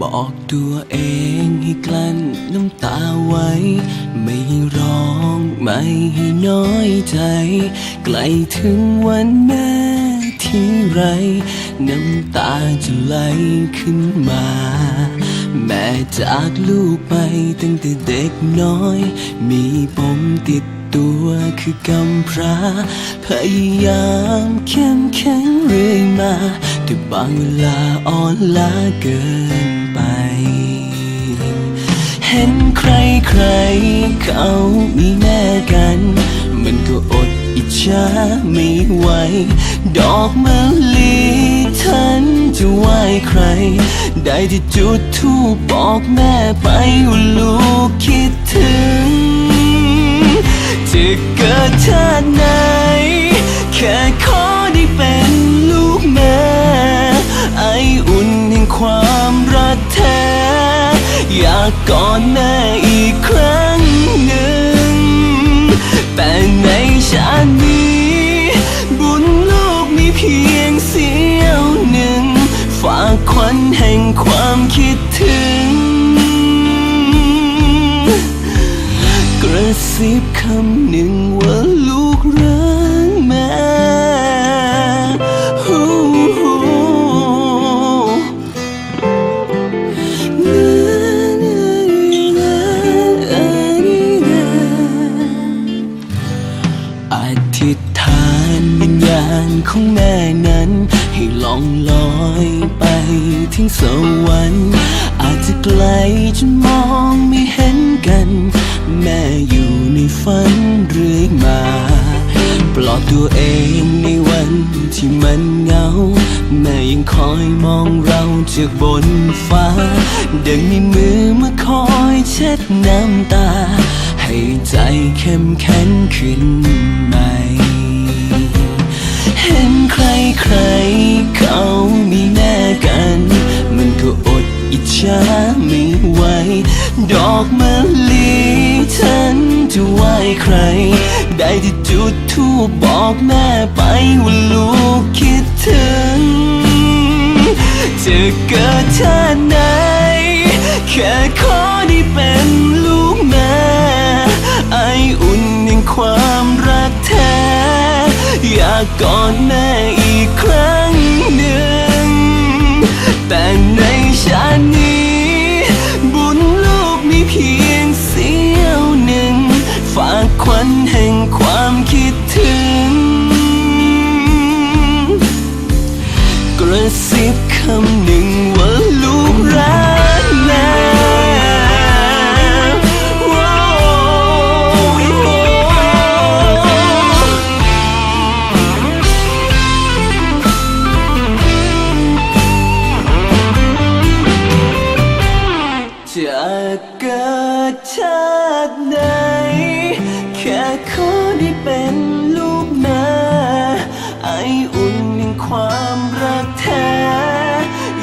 บอกตัวเองให้กลั้นน้ำตาไว้ ไม่ร้องไม่ให้น้อยใจ ใกล้ถึงวันแม่ที่ไร น้ำตาจะไหลขึ้นมา แม่จากลูกไปตั้งแต่เด็กน้อย มีปมติดตัวคือกำพร้า พยายามเข้มแข็งเรื่อยมา แต่บางเวลาอ่อนล้าเกิน ห็นใครใครเขามีแม่กัน มันก็อดอิจฉาไม่ไหว ดอกมะลิฉันจะไหว้ใคร ได้ที่จุดทูปบอกแม่ไปว่าลูกากอดแม่อีกครั้งหนึ่ง แต่ในชาตินี้ บุญลูกมีเพียงเสี้ยวหนึ่ง ฝากควันแห่งความคิดถึง กระซิบคำหนึ่งว่าานวิญญาณของแม่นั้น ให้ล่องลอยไปถึงสวรรค์ อาจจะไกลจนมองไม่เห็นกัน แม่อยู่ในฝันเรื่อยมา ปลอบตัวเองในวันที่มันเหงา แม่ยังคอยมองเราจากบนฟ้า ดังมีมือมาคอยเช็ดน้ำตาให้ใจเข้มแข็งขึ้นใหม่ ใครๆเขามีแม่กัน มันก็อดอิจฉาไม่ไหว ดอกมะลิฉันจะไหวใคร ได้ที่จุดทูปบอกแม่ไปว่าลูกคิดถึง จะเกิดชาติไหน แค่ขอได้เป็นากกอดแม่อีกครั้งหนึ่ง แต่ในชาตินี้ ค่ขอได้เป็นลูกแม่ไออุ่นแห่งความรักแท้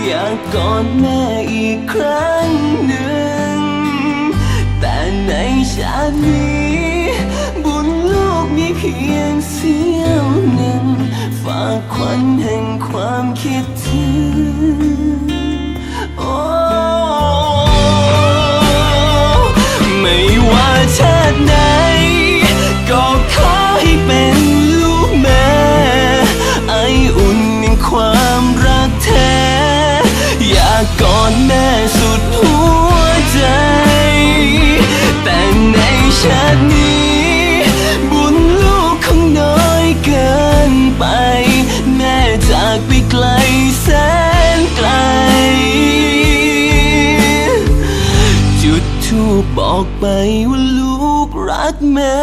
อยากกอดแม่อีกครั้งหนึ่ง แต่ในชาตินี้ บุญลูกมีเพียงเสี้ยวหนึ่งฝากควันแห่ บอกไปว่าลูกรักแม่